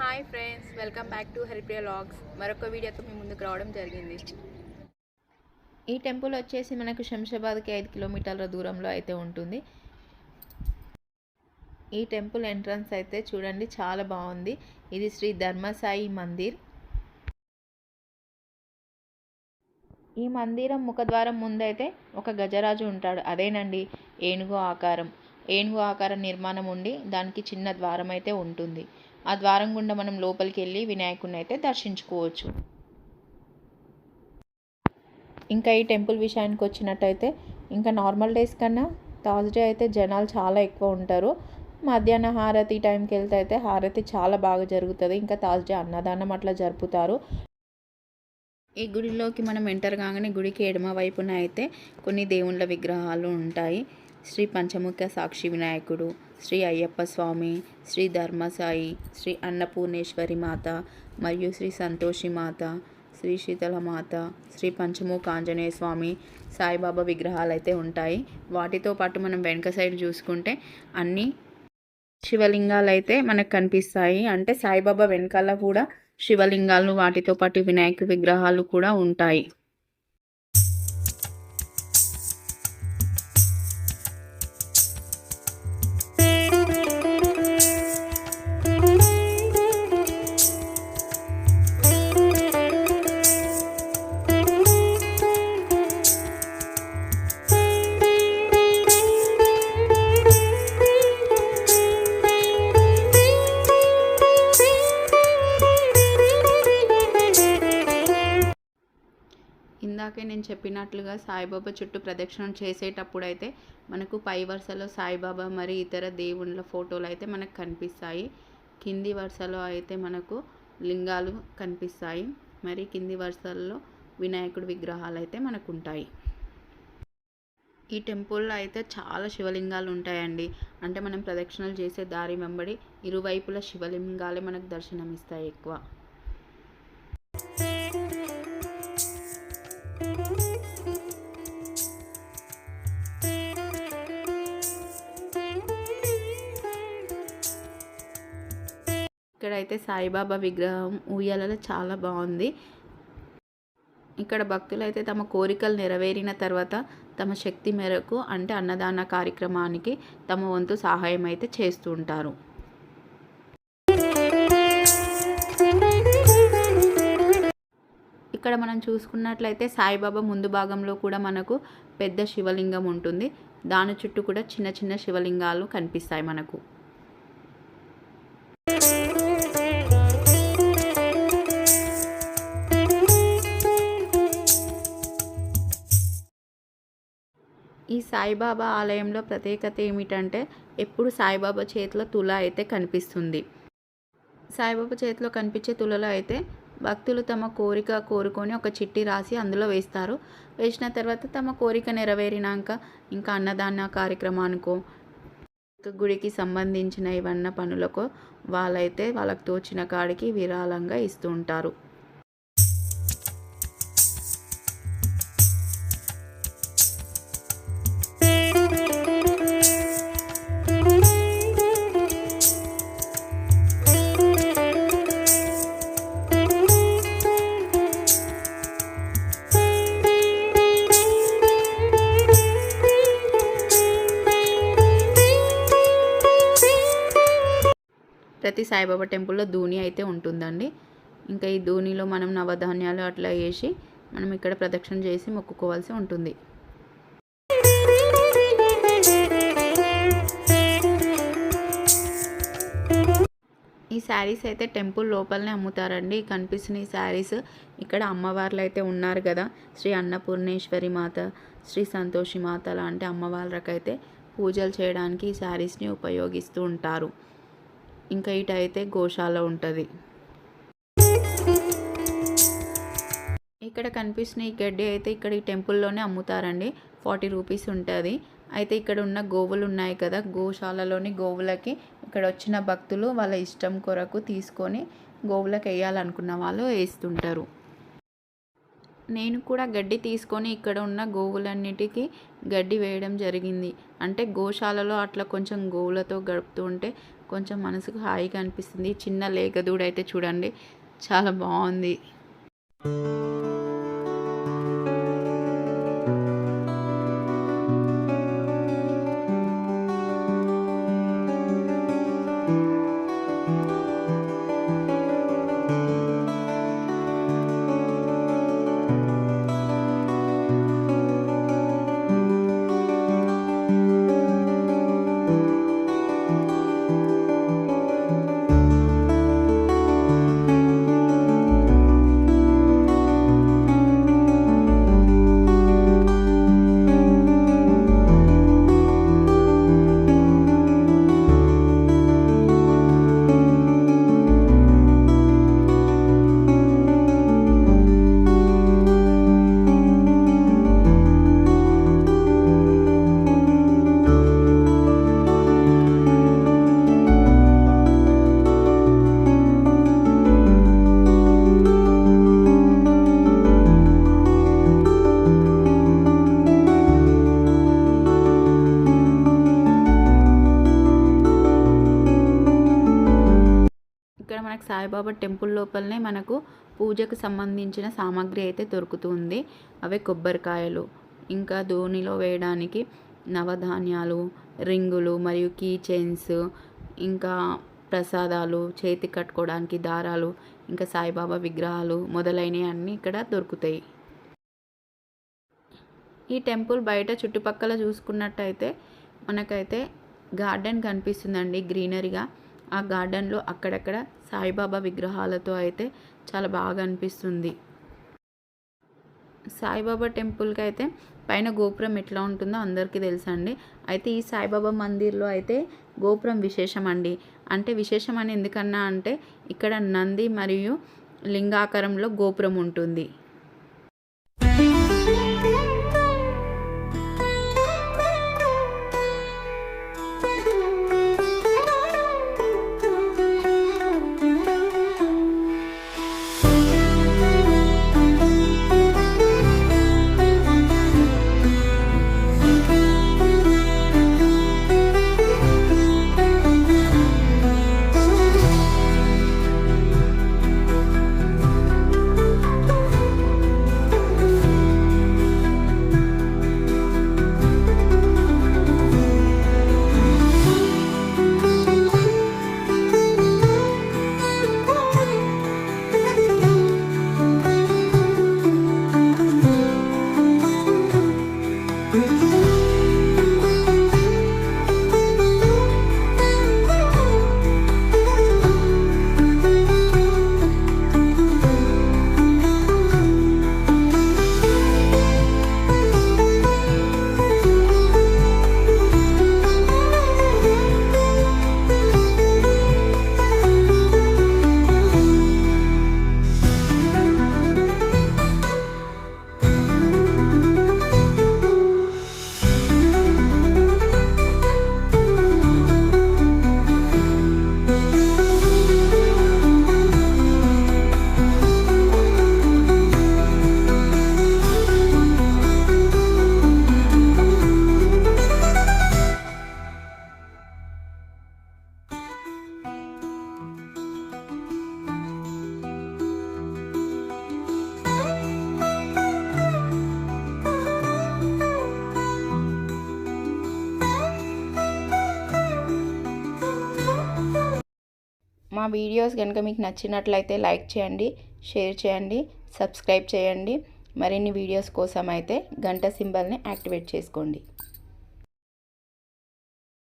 Hi friends welcome back to Haripriya vlogs. మరొక వీడియోతో మీ ముందుకు రావడం జరిగింది. ఈ టెంపుల్ వచ్చేసి మనకు శంషాబాద్కి ఐదు కిలోమీటర్ల దూరంలో అయితే ఉంటుంది. ఈ టెంపుల్ ఎంట్రన్స్ అయితే చూడండి చాలా బాగుంది. ఇది శ్రీ ధర్మసాయి మందిర్. ఈ మందిరం ముఖద్వారం ముందైతే ఒక గజరాజు ఉంటాడు. అదేనండి ఏనుగు ఆకారం. ఏనుగు ఆకార నిర్మాణం ఉండి దానికి చిన్న ద్వారం అయితే ఉంటుంది. ఆ ద్వారం గుండా మనం లోపలికి వెళ్ళి వినాయకుడిని అయితే దర్శించుకోవచ్చు. ఇంకా ఈ టెంపుల్ విషయానికి వచ్చినట్టయితే ఇంకా నార్మల్ డేస్ కన్నా థర్స్డే అయితే జనాలు చాలా ఎక్కువ ఉంటారు. మధ్యాహ్న హారతి టైంకి వెళ్తే అయితే హారతి చాలా బాగా జరుగుతుంది. ఇంకా థర్స్డే అన్నదానం అట్లా జరుపుతారు. ఈ గుడిలోకి మనం ఎంటర్ కాగానే గుడికి ఎడమ వైపున అయితే కొన్ని దేవుళ్ళ విగ్రహాలు ఉంటాయి. శ్రీ పంచముఖ సాక్షి వినాయకుడు శ్రీ అయ్యప్ప స్వామి శ్రీ ధర్మసాయి శ్రీ అన్నపూర్ణేశ్వరి మాత మరియు శ్రీ సంతోషి మాత శ్రీ శీతల మాత శ్రీ పంచముఖ ఆంజనేయ స్వామి సాయిబాబా విగ్రహాలు అయితే ఉంటాయి. వాటితో పాటు మనం వెనక సైడ్ చూసుకుంటే అన్ని శివలింగాలు అయితే మనకు కనిపిస్తాయి. అంటే సాయిబాబా వెనకాల కూడా శివలింగాలు వాటితో పాటు వినాయక విగ్రహాలు కూడా ఉంటాయి. చెప్పినట్లుగా సాయిబాబా చుట్టూ ప్రదక్షిణం చేసేటప్పుడు అయితే మనకు పై వరుసలో సాయిబాబా మరి ఇతర దేవుళ్ళ ఫోటోలు అయితే మనకు కనిపిస్తాయి. కింది వరుసలో అయితే మనకు లింగాలు కనిపిస్తాయి. మరి కింది వరుసల్లో వినాయకుడి విగ్రహాలు అయితే మనకు ఉంటాయి ఈ టెంపుల్లో అయితే చాలా శివలింగాలు ఉంటాయండి. అంటే మనం ప్రదక్షిణలు చేసే దారి వెంబడి ఇరువైపుల శివలింగాలే మనకు దర్శనమిస్తాయి ఎక్కువ. అయితే సాయిబాబా విగ్రహం ఉయ్యాలలో చాలా బాగుంది. ఇక్కడ భక్తులు అయితే తమ కోరికలు నెరవేరిన తర్వాత తమ శక్తి మేరకు అంటే అన్నదాన కార్యక్రమానికి తమ వంతు సహాయం అయితే చేస్తూ ఉంటారు. ఇక్కడ మనం చూసుకున్నట్లయితే సాయిబాబా ముందు భాగంలో కూడా మనకు పెద్ద శివలింగం ఉంటుంది. దాని చుట్టూ కూడా చిన్న చిన్న శివలింగాలు కనిపిస్తాయి మనకు. ఈ సాయిబాబా ఆలయంలో ప్రత్యేకత ఏమిటంటే ఎప్పుడు సాయిబాబా చేతిలో తుల అయితే కనిపిస్తుంది. సాయిబాబా చేతిలో కనిపించే తులలో అయితే భక్తులు తమ కోరిక కోరుకొని ఒక చిట్టి రాసి అందులో వేస్తారు. వేసిన తర్వాత తమ కోరిక నెరవేరినాక ఇంకా అన్నదాన కార్యక్రమానికో గుడికి సంబంధించిన ఇవన్న పనులకు వాళ్ళైతే వాళ్ళకు తోచిన కాడికి విరాళంగా ఇస్తూ ఉంటారు. ప్రతి సాయిబాబా టెంపుల్లో ధూని అయితే ఉంటుందండి. ఇంకా ఈ ధూనిలో మనం నవధాన్యాలు అట్లా వేసి మనం ఇక్కడ ప్రదక్షిణ చేసి మొక్కుకోవాల్సి ఉంటుంది. ఈ శారీస్ అయితే టెంపుల్ లోపలనే అమ్ముతారండి. కనిపిస్తున్న ఈ శారీస్ ఇక్కడ అమ్మవార్లు అయితే ఉన్నారు కదా. శ్రీ అన్నపూర్ణేశ్వరి మాత శ్రీ సంతోషి మాత లాంటి అమ్మవార్లకైతే పూజలు చేయడానికి ఈ శారీస్ని ఉపయోగిస్తూ ఉంటారు. ఇంకా ఇటైతే గోశాల ఉంటుంది. ఇక్కడ కనిపిస్తున్న ఈ గడ్డి అయితే ఇక్కడ ఈ టెంపుల్లోనే అమ్ముతారండి. ఫార్టీ రూపీస్ ఉంటుంది. అయితే ఇక్కడ ఉన్న గోవులు ఉన్నాయి కదా గోశాలలోని గోవులకి ఇక్కడ వచ్చిన భక్తులు వాళ్ళ ఇష్టం కొరకు తీసుకొని గోవులకు వేయాలనుకున్న వాళ్ళు వేస్తుంటారు. నేను కూడా గడ్డి తీసుకొని ఇక్కడ ఉన్న గోవులన్నిటికీ గడ్డి వేయడం జరిగింది. అంటే గోశాలలో అట్లా కొంచెం గోవులతో గడుపుతూ ఉంటే కొంచెం మనసుకు హాయిగా అనిపిస్తుంది. చిన్న లేగదూడ అయితే చూడండి. చాలా బాగుంది. సాయిబాబా టెంపుల్ లోపలనే మనకు పూజకు సంబంధించిన సామాగ్రి అయితే దొరుకుతుంది. అవే కొబ్బరికాయలు ఇంకా ధోనిలో వేయడానికి నవధాన్యాలు రింగులు మరియు కీ చైన్స్ ఇంకా ప్రసాదాలు చేతి కట్టుకోవడానికి దారాలు ఇంకా సాయిబాబా విగ్రహాలు మొదలైనవి అన్నీ ఇక్కడ దొరుకుతాయి. ఈ టెంపుల్ బయట చుట్టుపక్కల చూసుకున్నట్టయితే మనకైతే గార్డెన్ కనిపిస్తుందండి గ్రీనరీగా. ఆ గార్డెన్లో అక్కడక్కడ సాయిబాబా విగ్రహాలతో అయితే చాలా బాగా అనిపిస్తుంది. సాయిబాబా టెంపుల్కి అయితే పైన గోపురం ఎట్లా ఉంటుందో అందరికీ తెలుసండి. అయితే ఈ సాయిబాబా మందిర్లో అయితే గోపురం విశేషం అండి. అంటే విశేషం అని ఎందుకన్నా అంటే ఇక్కడ నంది మరియు లింగాకారంలో గోపురం ఉంటుంది. మా వీడియోస్ కనుక మీకు నచ్చినట్లయితే లైక్ చేయండి షేర్ చేయండి సబ్స్క్రైబ్ చేయండి. మరిన్ని వీడియోస్ కోసం అయితే గంట సింబల్ని యాక్టివేట్ చేసుకోండి.